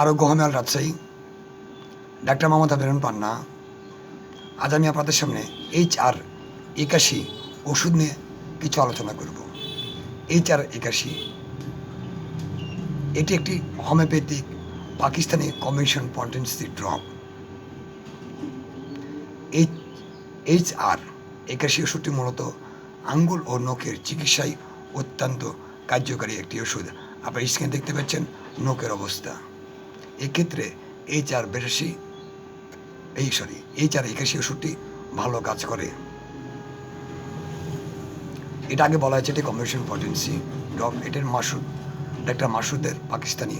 আরোগ্য হোমিয়াল রাজশাহী, ডাক্তার মমতা বেরন পান্না আজ আমি আপনাদের সামনে এইচ আর একাশি ওষুধ নিয়ে কিছু আলোচনা করব। এইচ আর একাশি, এটি একটি homeopathic Pakistani commission potency drop. H H R একাশি ওষুধটি মূলত আঙ্গুল ও নখের চিকিৎসায় অত্যন্ত কার্যকারী একটি ওষুধ। আপনার স্ক্রিনে দেখতে পাচ্ছেন নখের অবস্থা এক্ষেত্রে এইচ আর বিরাশি এই সরি এইচ আর একাশি ওষুধটি ভালো কাজ করে এটা আগে বলা হয়েছে এটি কমিশন পটেন্সি ড্রপ এটির মাসুদ ডাক্তার মাসুদের পাকিস্তানি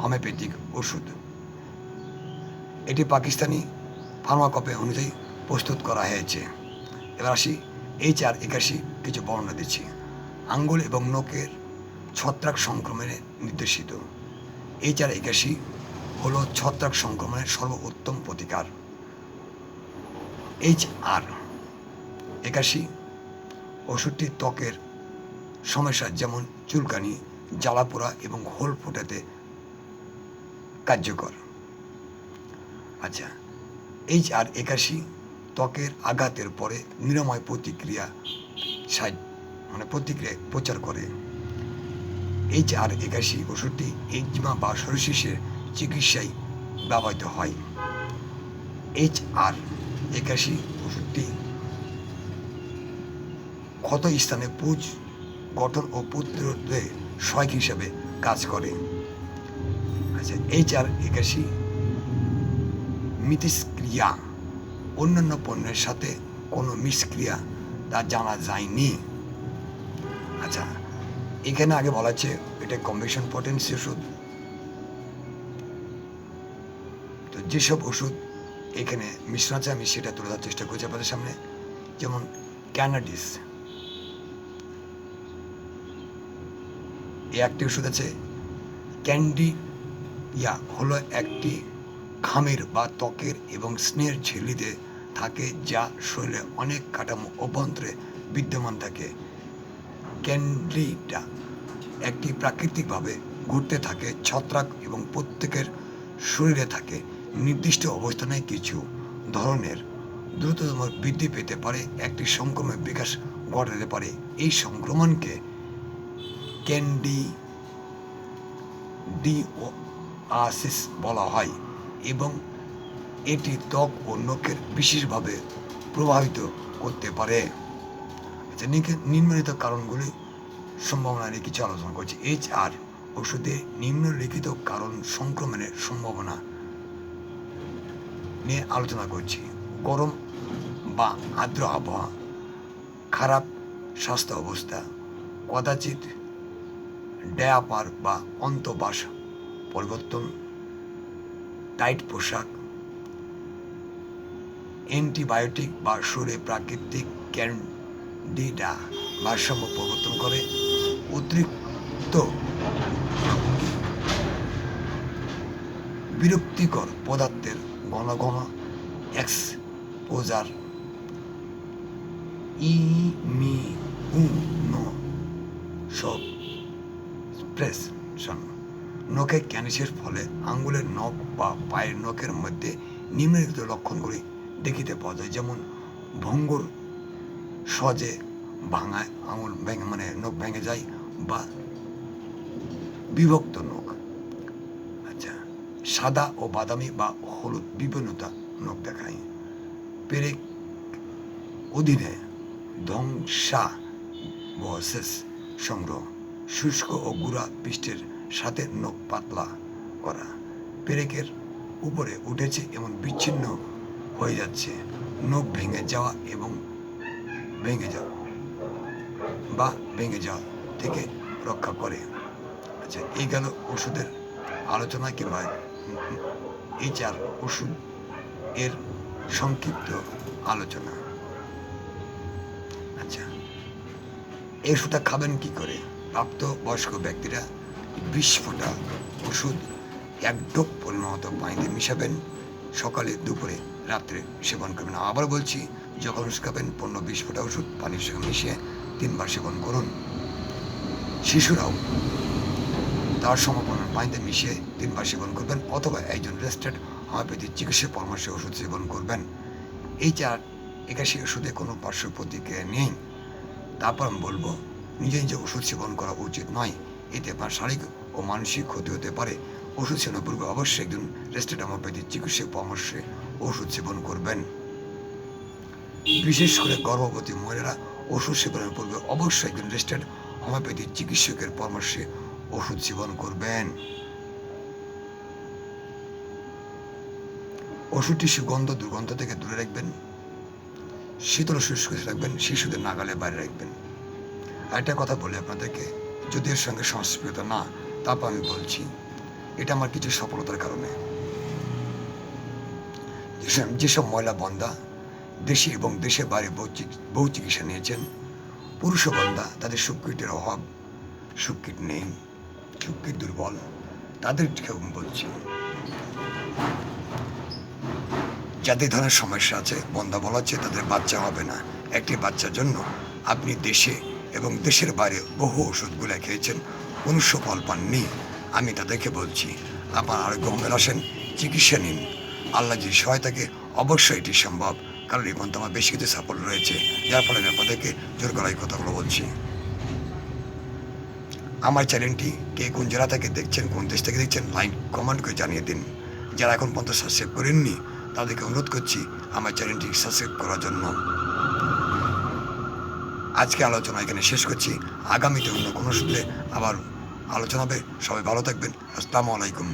হোমিওপ্যাথিক ওষুধ এটি পাকিস্তানি ফার্মাকপে অনুযায়ী প্রস্তুত করা হয়েছে এবার আসি এইচ আর একাশি কিছু বর্ণনা দিচ্ছি আঙ্গুল এবং নখের ছত্রাক সংক্রমণে নির্দেশিত এইচ আর একাশি হলো ছত্রাক সংক্রমণের সর্বোত্তম প্রতিকার। এইচ আর একাশি ওষুধটি ত্বকের সমস্যা যেমন চুলকানি, জ্বালাপোড়া এবং হোল ফোটাতে কার্যকর। আচ্ছা এইচ আর একাশি ত্বকের আঘাতের পরে নিরাময় প্রতিক্রিয়া মানে প্রতিক্রিয়া প্রচার করে। এইচ আর একাশি ওষুধটি এক্সিমা বা সরশিসের চিকিৎসায় ব্যবহৃত হয়। এইচ আর একাশি ওষুধটি ক্ষত স্থানে পুজ, গঠন ও প্রতিরোধে সহায়ক হিসাবে কাজ করে। আচ্ছা এইচ আর একাশি মিথস্ক্রিয়া, অন্যান্য পণ্যের সাথে কোনো মিসক্রিয়া তা জানা যায়নি। আচ্ছা এখানে আগে বলা আছে, এটা কম্বিনেশন পটেন্সি ওষুধ। তো যেসব ওষুধ এখানে মিশ্রণ আছে, আমি সেটা তুলে ধরার চেষ্টা করছি আপনাদের সামনে। যেমন ক্যানাডিস এই একটি ওষুধ আছে ক্যান্ডি ইয়া, হলো একটি খামের বা ত্বকের এবং স্নেহের ঝিল্লিতে থাকে, যা শরীরে অনেক কাঠামো অভ্যন্তরে বিদ্যমান থাকে। ক্যান্ডিটা একটি প্রাকৃতিকভাবে ঘুরতে থাকে, ছত্রাক এবং প্রত্যেকের শরীরে থাকে। নির্দিষ্ট অবস্থানে কিছু ধরনের দ্রুততম বৃদ্ধি পেতে পারে, একটি সংক্রমণের বিকাশ ঘটাতে পারে। এই সংক্রমণকে ক্যান্ডি ডি ও আসিস বলা হয় এবং এটি ত্বক ও নখের বিশেষভাবে প্রভাবিত করতে পারে। আচ্ছা নিম্নলিখিত কারণগুলি সম্ভাবনা নিয়ে কিছু আলোচনা করছি। এইচ আর ওষুধে নিম্নলিখিত কারণ সংক্রমণের সম্ভাবনা নিয়ে আলোচনা করছি। গরম বা আর্দ্র আবহাওয়া, খারাপ স্বাস্থ্য অবস্থা, কদাচিৎ ড্যাপার বা অন্তবাস পরিবর্তন, টাইট পোশাক, অ্যান্টিবায়োটিক বা শরীরে প্রাকৃতিক ক্যান্ডিডা ভারসাম্য প্রবর্তন করে অতিরিক্ত বিরক্তিকর পদার্থের ঘন ঘন এক্সপোজার ইমিউনো সব নখে ক্যানিসের ফলে আঙ্গুলের নখ বা পায়ের নখের মধ্যে নিম্নলিখিত লক্ষণগুলি দেখিতে পাওয়া যায়, যেমন ভঙ্গুর সহজে ভাঙায়, আঙুল ভেঙে মানে নখ ভেঙে যায় বা বিভক্ত নখ। আচ্ছা সাদা ও বাদামি বা হলুদ বিভিন্নতা নখ দেখায় পেরেক অধীনে ধ্বংসা বসেস সংগ্রহ, শুষ্ক ও গুড়া পৃষ্ঠের সাথে নখ পাতলা করা। পেরেকের উপরে উঠেছে এবং বিচ্ছিন্ন হয়ে যাচ্ছে, নখ ভেঙে যাওয়া এবং ভেঙে যাওয়া বা ভেঙে যাওয়া থেকে রক্ষা করে। আচ্ছা এই গেল ওষুধের আলোচনা কিংবা এই চার ওষুধ এর সংক্ষিপ্ত আলোচনা। আচ্ছা এই ওষুধটা খাবেন কি করে? প্রাপ্ত বয়স্ক ব্যক্তিরা বিশ ফোঁটা ওষুধ এক ডোপ পরিমাণ পানিতে মিশাবেন। সকালে, দুপুরে, রাত্রে সেবন করবেন। আবার বলছি ওষুধ খাবেন পনেরো বিশ ফোঁটা ওষুধ, পানির সঙ্গে মিশিয়ে তিনবার সেবন করুন। শিশুরাও তার সমপরিমাণ পানিতে মিশিয়ে তিনবার সেবন করবেন অথবা একজন রেজিস্টার্ড হোমিওপ্যাথিক চিকিৎসা পরামর্শে ওষুধ সেবন করবেন। এই চার একাশি ওষুধে কোনো পার্শ্ব প্রতিক্রিয়া নেই। তারপর আমি বলব নিজে নিজে ওষুধ সেবন করা উচিত নয়, এতে আপনার শারীরিক ও মানসিক ক্ষতি হতে পারে। ওষুধ সেবনের পূর্বে অবশ্যই একজন রেজিস্টার্ড হোমিওপ্যাথিক চিকিৎসক পরামর্শে ওষুধ সেবন করবেন। বিশেষ করে গর্ভবতী মহিলারা ওষুধ সেবনের পূর্বে অবশ্যই একজন রেজিস্টার্ড হোমিওপ্যাথি চিকিৎসকের পরামর্শে ওষুধ সেবন করবেন। ওষুধটি সুগন্ধ দুর্গন্ধ থেকে দূরে রাখবেন। শীতল শুষ্ক রাখবেন, শিশুদের নাগালে বাইরে রাখবেন। আরেকটা কথা বলি আপনাদেরকে, যদি এর সঙ্গে সংস্কৃত না তারপর আমি বলছি। এটা আমার কিছু সফলতার কারণে। যেসব যেসব মহিলা বন্ধা দেশে এবং দেশের বাইরে বহু চিকি- বহু চিকিৎসা নিয়েছেন। পুরুষ বন্ধা তাদের সুকৃতির অভাব, সুকৃত নেই, সুকৃত দুর্বল তাদেরকে আমি বলছি। যাদের ধরনের সমস্যা আছে, বন্ধা বলা হচ্ছে তাদের বাচ্চা হবে না। একটি বাচ্চার জন্য আপনি দেশে এবং দেশের বাইরে বহু ওষুধগুলো খেয়েছেন কোনো সুফল পাননি। আমি তাদেরকে বলছি, আপনার আরোগ্য হোমের আসেন, চিকিৎসা নিন। আল্লাহ যে সহায়তাকে অবশ্যই এটি সম্ভব। কারণ এই পর্যন্ত আমার বেশি কিছু সাপোর্ট রয়েছে। যার ফলে আমি আপনাদেরকে জোর করাই কথাগুলো বলছি। আমার চ্যানেলটি কে কোন জেলা থেকে দেখছেন, কোন দেশ থেকে দেখছেন লাইক কমেন্ট করে জানিয়ে দিন। যারা এখন পর্যন্ত সাবস্ক্রাইব করেননি, তাদেরকে অনুরোধ করছি আমার চ্যানেলটি সাবস্ক্রাইব করার জন্য। আজকে আলোচনা এখানে শেষ করছি। আগামীতে অন্য কোনো সূত্রে আবার আলোচনা হবে। সবাই ভালো থাকবেন। আসসালামু আলাইকুম।